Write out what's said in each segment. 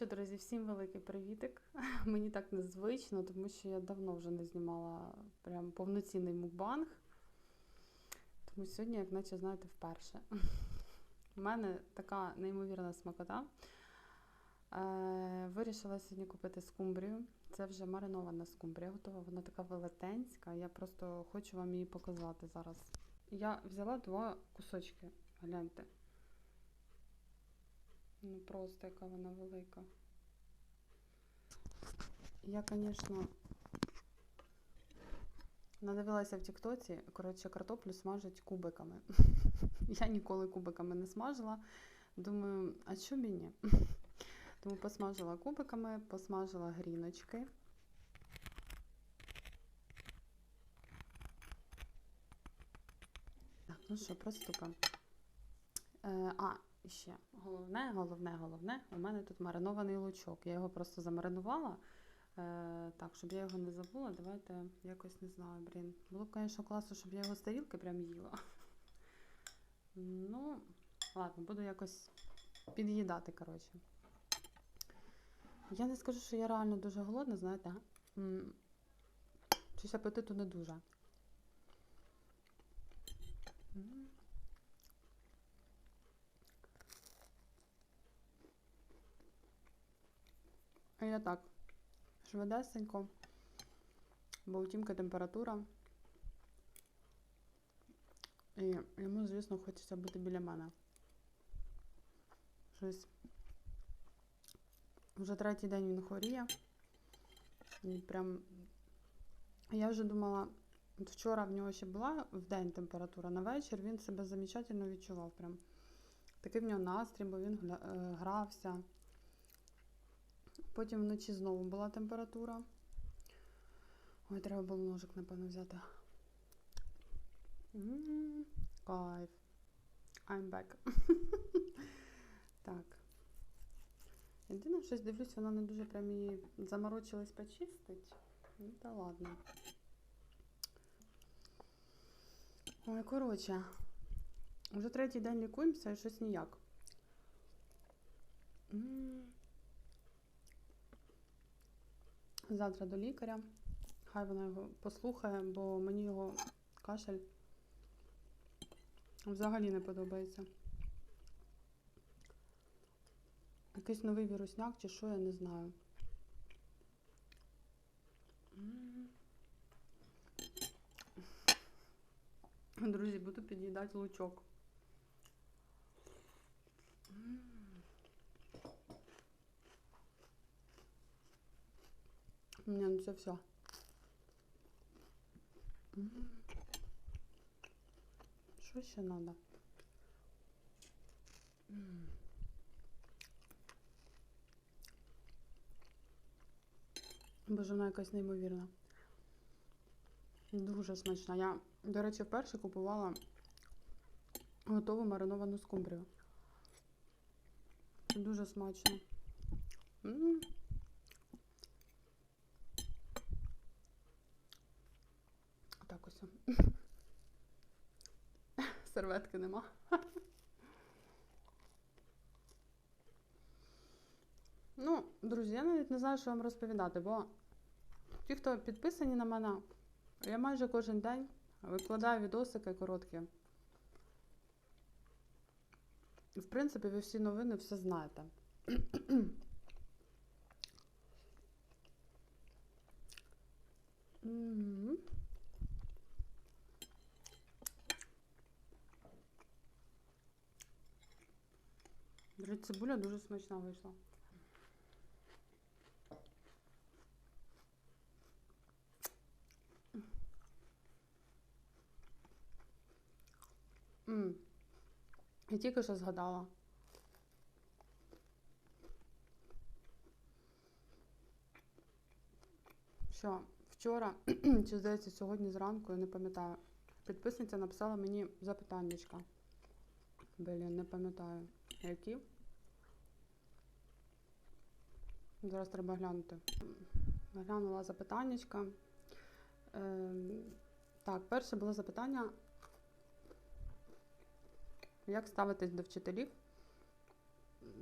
що, друзі, всім великий привітик. Мені так незвично, тому що я давно вже не знімала прям повноцінний мукбанг. Тому сьогодні, як наче, знаєте, вперше. У мене така неймовірна смакота. Е, вирішила сьогодні купити скумбрію. Це вже маринована скумбрія готова. Вона така велетенська. Я просто хочу вам її показати зараз. Я взяла два кусочки. Гляньте. Ну просто яка вона велика. Я, звісно, надивилася в Тіктоці, коротше, картоплю смажать кубиками. Я ніколи кубиками не смажила. Думаю, а що мені? Тому посмажила кубиками, посмажила гріночки. Ну що, приступимо. Е, а, ще головне, головне, головне, у мене тут маринований лучок. Я його просто замаринувала. Е, так, щоб я його не забула, давайте якось не знаю, блін. Було б, звісно, класно, щоб я його з тарілки прям їла. Ну, ладно, буду якось під'їдати, коротше. Я не скажу, що я реально дуже голодна, знаєте. Щось апетиту не дуже. Я так, швидесенько, бо у Тімки температура. І йому, звісно, хочеться бути біля мене. Щось. Вже третій день він хворіє. І прям. Я вже думала, от вчора в нього ще була в день температура, на вечір він себе замечательно відчував. Прям. Такий в нього настрій, бо він е, грався. Потім вночі знову була температура. Ой, треба було ножик, напевно, взяти. Кайф. I'm back. так. Єдине, щось дивлюсь, вона не дуже прям її заморочилась почистить. Ну та ладно. Ой, коротше. Вже третій день лікуємося і щось ніяк. Завтра до лікаря. Хай вона його послухає, бо мені його кашель взагалі не подобається. Якийсь новий вірусняк чи що, я не знаю. Друзі, буду під'їдати лучок. М. Ні, ну це все. Що ще треба? Боже, вона якась неймовірна. Дуже смачна. Я, до речі, вперше купувала готову мариновану скумбрію. Дуже смачно. М. Так ось. Серветки нема. Ну, друзі, я навіть не знаю, що вам розповідати, бо ті, хто підписані на мене, я майже кожен день викладаю відосики короткі. В принципі, ви всі новини все знаєте. Мгм. До речі, цибуля дуже смачна вийшла. М. Я тільки що згадала. Що вчора, чи здається, сьогодні зранку, я не пам'ятаю, підписниця написала мені запитаннячка. Блін, не пам'ятаю. Які? Зараз треба глянути. Глянула запитаннячка. Ем, так, перше було запитання. Як ставитись до вчителів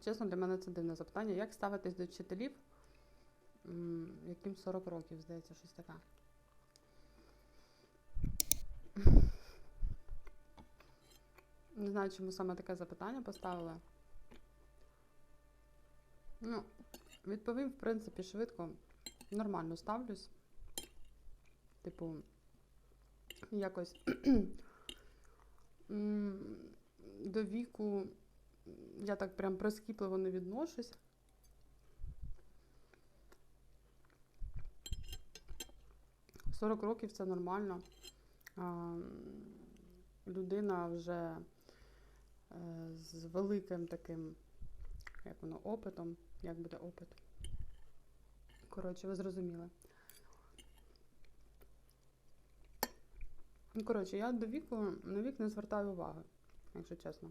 чесно, для мене це дивне запитання. Як ставитись до вчителів, яким 40 років, здається, щось таке. Не знаю, чому саме таке запитання поставили. Ну, відповім, в принципі, швидко. Нормально ставлюсь. Типу, якось до віку я так прям прискіпливо не відношусь. Сорок років це нормально. А, людина вже з великим таким, як воно, опитом. Як буде опит? Коротше, ви зрозуміли. Ну, коротше, я до віку на вік не звертаю уваги, якщо чесно.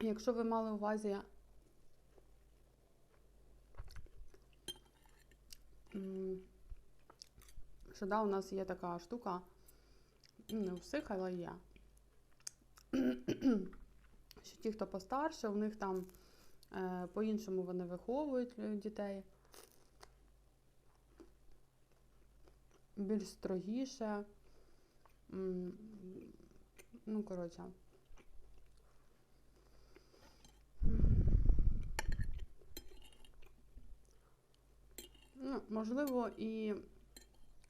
Якщо ви мали увазі. Що да, у нас є така штука, ну, не у всіх, але є. Що ті, хто постарше, у них там е, по-іншому вони виховують дітей. Більш строгіше. Ну, коротше. Ну, можливо, і,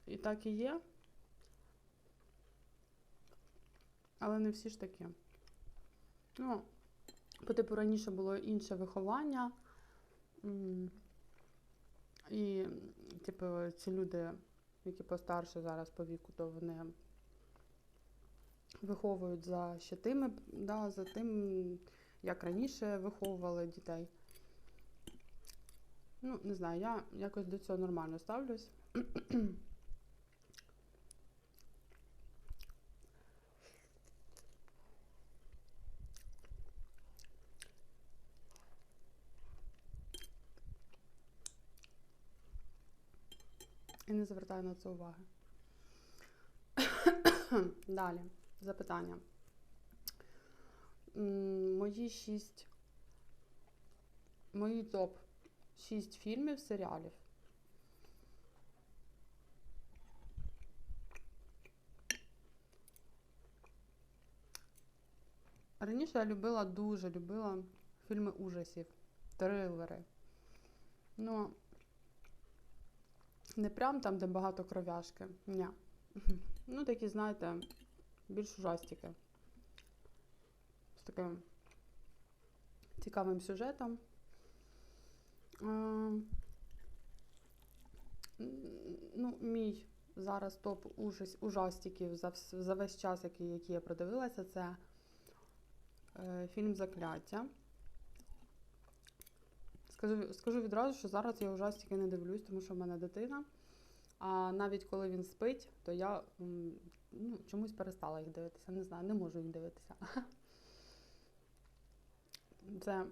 і так і є. Але не всі ж такі. Ну, по типу раніше було інше виховання. І, типу, ці люди, які постарше зараз по віку, то вони виховують за ще тими, да, за тим, як раніше виховували дітей. Ну, не знаю, я якось до цього нормально ставлюсь. Звертаю на це уваги. Далі, запитання. Мої шість. Мої топ 6 фільмів, серіалів. Раніше я любила, дуже любила фільми ужасів, трилери. Ну, не прям там, де багато кров'яшки. Ні. Ну, такі, знаєте, більш ужастики. З таким цікавим сюжетом. Ну, мій зараз топ ужас, ужастиків за, за весь час, який, який я продивилася, це е, фільм Закляття. Скажу, скажу відразу, що зараз я ужастики не дивлюсь, тому що в мене дитина. А навіть коли він спить, то я ну, чомусь перестала їх дивитися. Не знаю, не можу їх дивитися. Це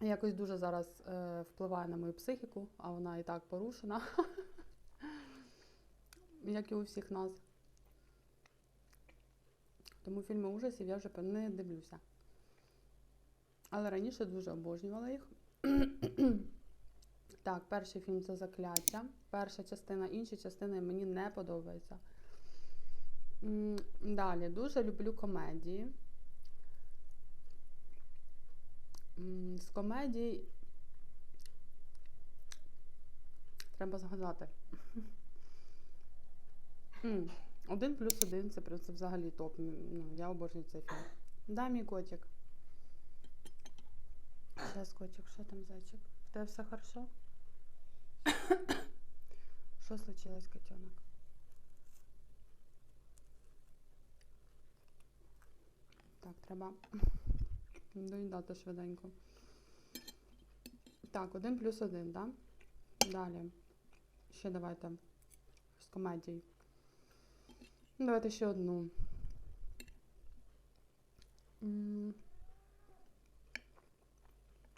якось дуже зараз е, впливає на мою психіку, а вона і так порушена, як і у всіх нас. Тому фільми ужасів я вже не дивлюся. Але раніше дуже обожнювала їх. так, перший фільм це закляття. Перша частина, інші частини мені не подобаються. Далі, дуже люблю комедії. З комедій треба згадати. Один плюс один це, взагалі топ. Ну, я обожнюю цей фільм. Да, мій котик. Зараз котик, що там зайчик? В тебе все хорошо? Що случилось, котенок? Так, треба доїдати швиденько. Так, один плюс один, да? Далі. Ще давайте з комедій. Давайте ще одну.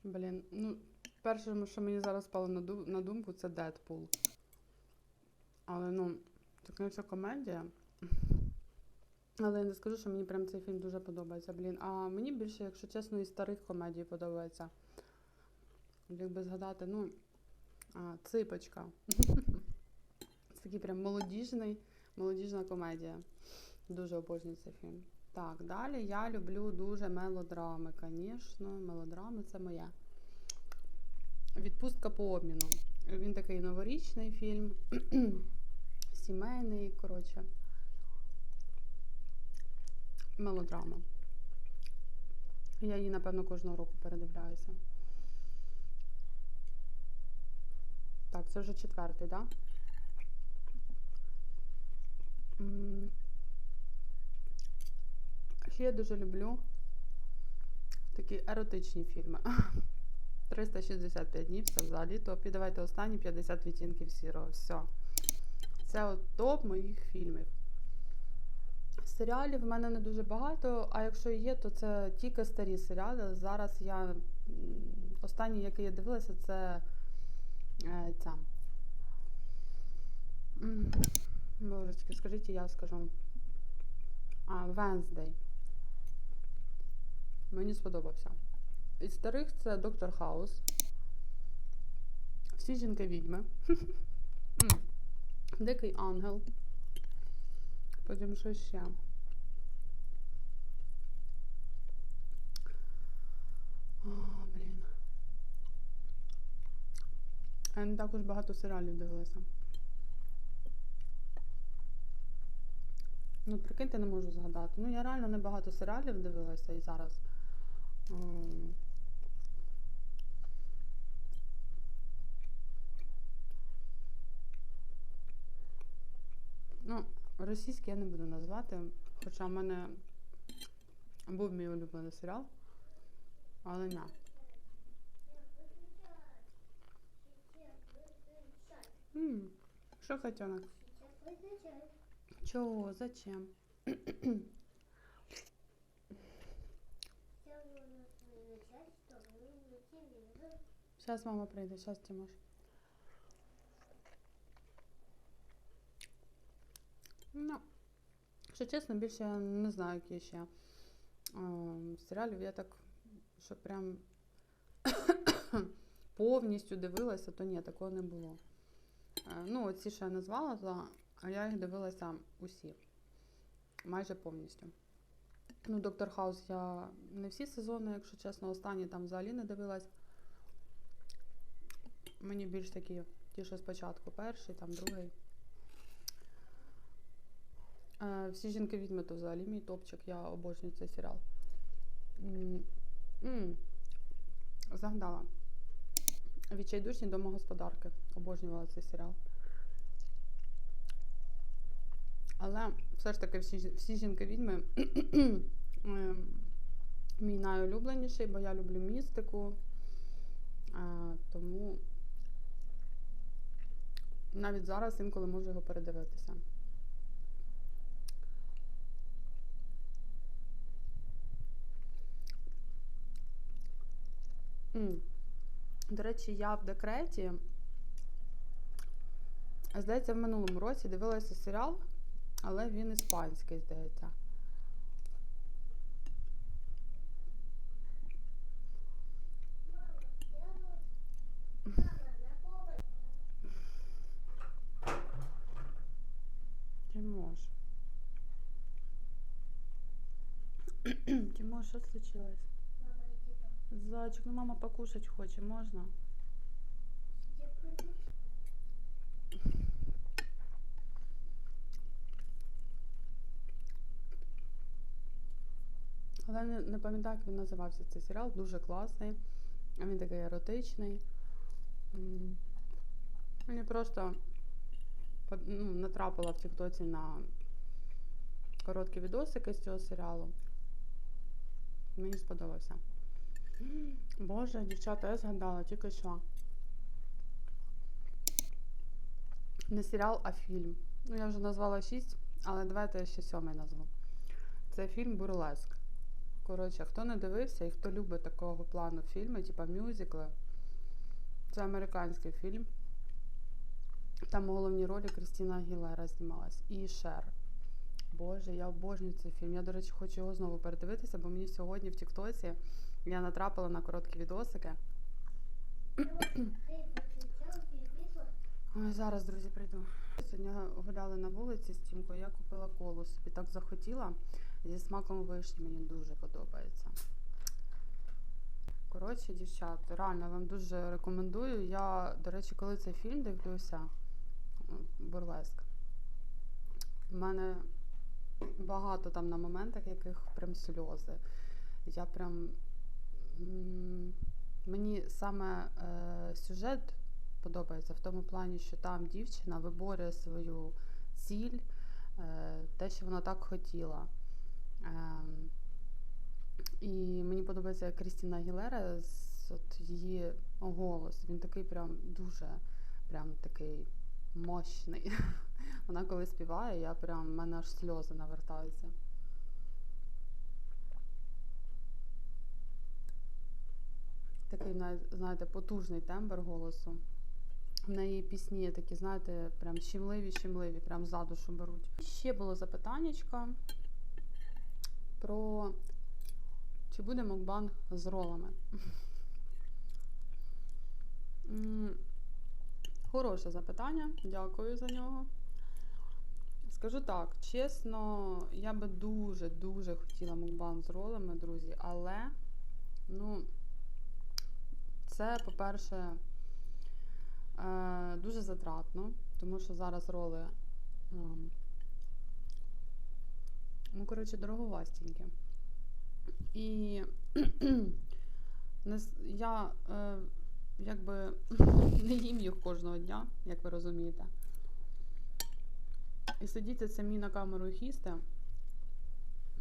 Блін, ну, перше, що мені зараз спало на, ду- на думку, це Дедпул. Але ну, це, звісно, комедія. Але я не скажу, що мені прям цей фільм дуже подобається, блін. А мені більше, якщо чесно, і старих комедій подобається. Якби згадати, ну, а, ципочка. Це такий прям молодіжний, молодіжна комедія. Дуже обожнюю цей фільм. Так, далі я люблю дуже мелодрами, звісно. Мелодрами це моє. Відпустка по обміну. Він такий новорічний фільм, сімейний, коротше. Мелодрама. Я її, напевно, кожного року передивляюся. Так, це вже четвертий, так? Да? Ще я дуже люблю такі еротичні фільми. 365 днів це взагалі топ. І давайте останні 50 відтінків сірого. Все. Це от топ моїх фільмів. Серіалів в мене не дуже багато, а якщо є, то це тільки старі серіали. Зараз я останній, який я дивилася, це е, ця. Божечки, скажіть, я скажу. А, Wednesday. Мені сподобався. Із старих це Доктор Хаус. Всі жінки відьми. Дикий ангел. Потім що ще? Блін. Я не також багато серіалів дивилася. Ну, прикиньте, не можу згадати. Ну, я реально небагато серіалів дивилася і зараз. Ну, російський я не буду назвати, хоча в мене був мій улюблений серіал, але не. М, Що котенок? Чого? Зачем? Зараз мама прийде, зараз Тимош. Ну, якщо чесно, більше я не знаю, які ще ем, серіалів. Я так, що прям повністю дивилася, то ні, такого не було. Е, Ну, оці, що я назвала, то, а я їх дивилася усі. Майже повністю. Ну, Доктор Хаус я не всі сезони, якщо чесно, останні там взагалі не дивилась. Мені більш такі, ті, що спочатку, перший, там другий. Е, Всі жінки відьми, то взагалі мій топчик, я обожнюю цей серіал. М, м, Згадала. Відчайдушні домогосподарки. Обожнювала цей серіал. Але все ж таки всі, всі жінки відьми ем, мій найулюбленіший, бо я люблю містику. А, тому навіть зараз інколи можу його передивитися. М. До речі, я в декреті. Здається, в минулому році дивилася серіал, але він іспанський, здається. Тимош. Що случилось? Зайчик, ну мама покушать хоче, можна? Але не, не пам'ятаю, як він називався цей серіал. Дуже класний. Він такий еротичний. Мені просто ну, натрапила в Тіктоці на короткі відосики з цього серіалу. Мені сподобався. Боже, дівчата, я згадала тільки що. Не серіал, а фільм. Ну, я вже назвала шість, але давайте я ще сьомий назву. Це фільм Бурлеск. Коротше, хто не дивився і хто любить такого плану фільми, типа мюзикли, це американський фільм. Там у головній ролі Крістіна Агілера знімалась і Шер. Боже, я обожнюю цей фільм. Я, до речі, хочу його знову передивитися, бо мені сьогодні в Тіктоці я натрапила на короткі відосики. Ой, зараз, друзі, прийду. Сьогодні гуляли на вулиці з Тімкою, я купила колу собі так захотіла. Зі смаком вишні мені дуже подобається. Коротше, дівчат, реально вам дуже рекомендую. Я, до речі, коли цей фільм дивлюся, бурлеск, в мене багато там на моментах, яких прям сльози. Я прям. Мені саме е, сюжет подобається в тому плані, що там дівчина виборює свою ціль, е, те, що вона так хотіла. Ем, і мені подобається Крістіна Гілера от її голос. Він такий прям дуже прям такий мощний. Вона коли співає, я прям в мене аж сльози навертаються. Такий, знаєте, потужний тембр голосу. В неї пісні такі, знаєте, прям щемливі, щемливі, прям за душу беруть. Ще було запитаннячко про чи буде мукбанг з ролами. Хороше запитання, дякую за нього. Скажу так, чесно, я би дуже-дуже хотіла мукбанг з ролами, друзі, але, ну, це, по-перше, е, дуже затратно, тому що зараз роли, ем, ну, коротше, дороговастенькі. І я е, якби не їм їх кожного дня, як ви розумієте. І сидіти самі на камеру і їсти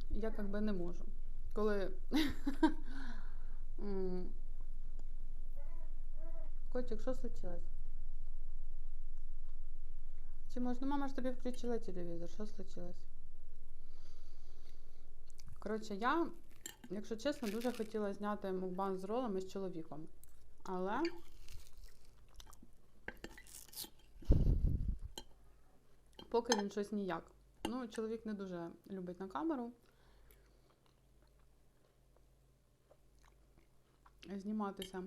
я якби не можу. Коли. Котик, що случилось? Чи можна? Мама ж тобі включила телевізор, що случилось? Коротше, я, якщо чесно, дуже хотіла зняти мукбан з ролами з чоловіком. Але поки він щось ніяк. Ну, чоловік не дуже любить на камеру. Зніматися.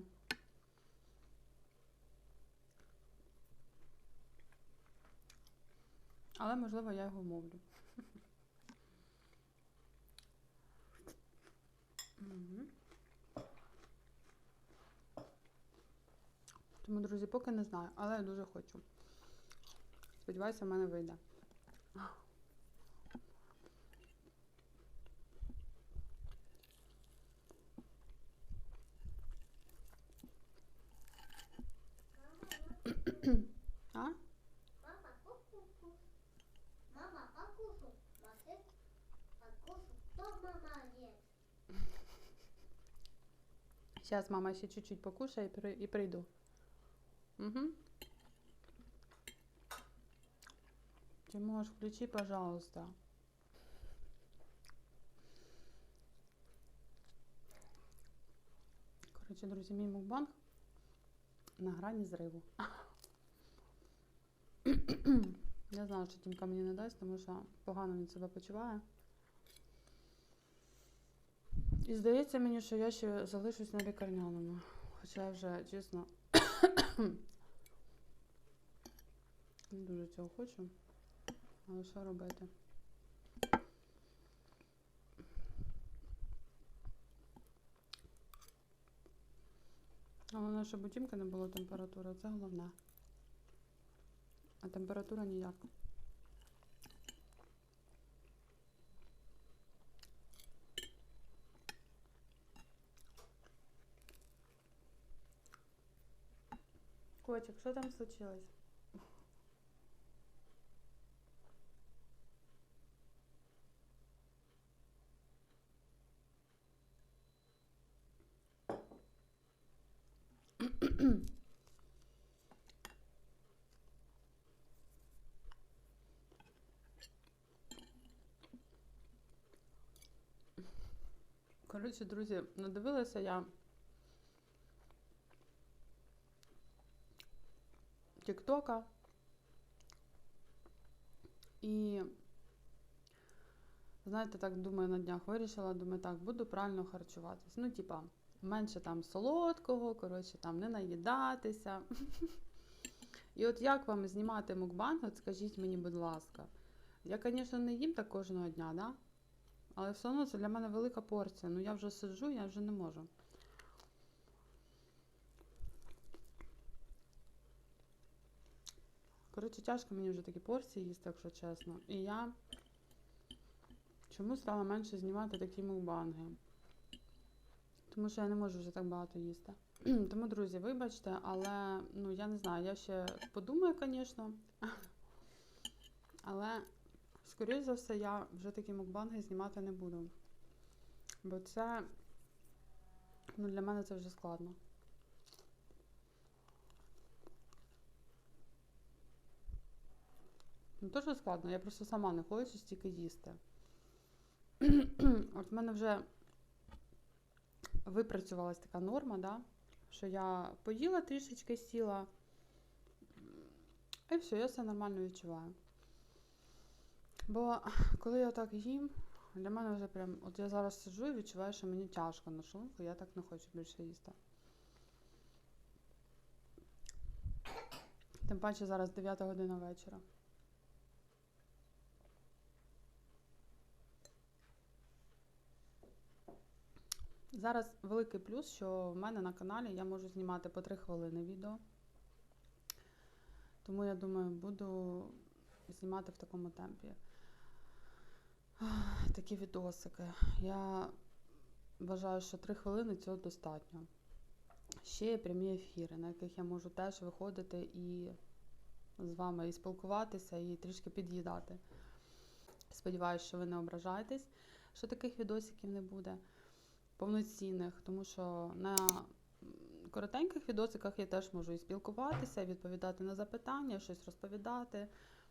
Але, можливо, я його вмовлю. Мгм. Тому, друзі, поки не знаю, але я дуже хочу. Сподіваюся, в мене вийде. А? Мама, покушай. Мама, покушай. Молодец. Покушай. Кто молодец? Сейчас мама ще чуть-чуть покушає і, при- і Угу. Тимош, включи, пожалуйста. Коротше, друзі, мій мукбанг на грані зриву. Я знала, що Тімка мені не дасть, тому що погано він себе почуває. І здається мені, що я ще залишусь на лікарняному. Хоча я вже, чесно, не дуже цього хочу. Але що робити? Головне, щоб у Тімки не було температури, це головне. А температура ніяк. Котик, що там случилось? Коротше, друзі, надивилася я Тіктока. І Знаєте, так думаю на днях вирішила, думаю, так, буду правильно харчуватись. Ну, типа, менше там солодкого, коротше, там не наїдатися. І от як вам знімати мукбанг, от скажіть мені, будь ласка. Я, звісно, не їм так кожного дня, да? Але все одно це для мене велика порція. Ну я вже сиджу, я вже не можу. Коротше, тяжко мені вже такі порції їсти, якщо чесно. І я чому стала менше знімати такі мукбанги? Тому що я не можу вже так багато їсти. Тому, друзі, вибачте, але ну я не знаю, я ще подумаю, звісно. Але, скоріш за все, я вже такі мукбанги знімати не буду. Бо це ну, для мене це вже складно. Не то, що складно, я просто сама не хочу стільки їсти. От в мене вже випрацювалась така норма, да? що я поїла трішечки сіла, і все, я все нормально відчуваю. Бо коли я так їм, для мене вже прям, от я зараз сиджу і відчуваю, що мені тяжко на шлунку, я так не хочу більше їсти. Тим паче зараз 9 година вечора. Зараз великий плюс, що в мене на каналі я можу знімати по 3 хвилини відео. Тому я думаю, буду знімати в такому темпі. Такі відосики. Я вважаю, що 3 хвилини цього достатньо. Ще є прямі ефіри, на яких я можу теж виходити і з вами і спілкуватися, і трішки під'їдати. Сподіваюсь, що ви не ображаєтесь, що таких відосиків не буде повноцінних, тому що на коротеньких відосиках я теж можу і спілкуватися, і відповідати на запитання, щось розповідати,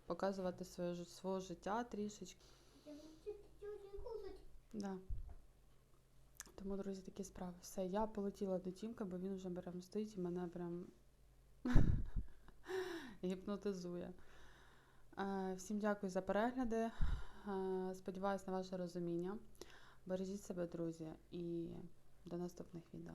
показувати своє, свого життя трішечки. Я хочу чуть-чуть кушать. Да. Тому, друзі, такі справи. Все, я полетіла до Тімка, бо він вже прям стоїть і мене прям гіпнотизує. Е, Всім дякую за перегляди. Е, Сподіваюсь на ваше розуміння. Бережіть себе, друзі, і до наступних відео.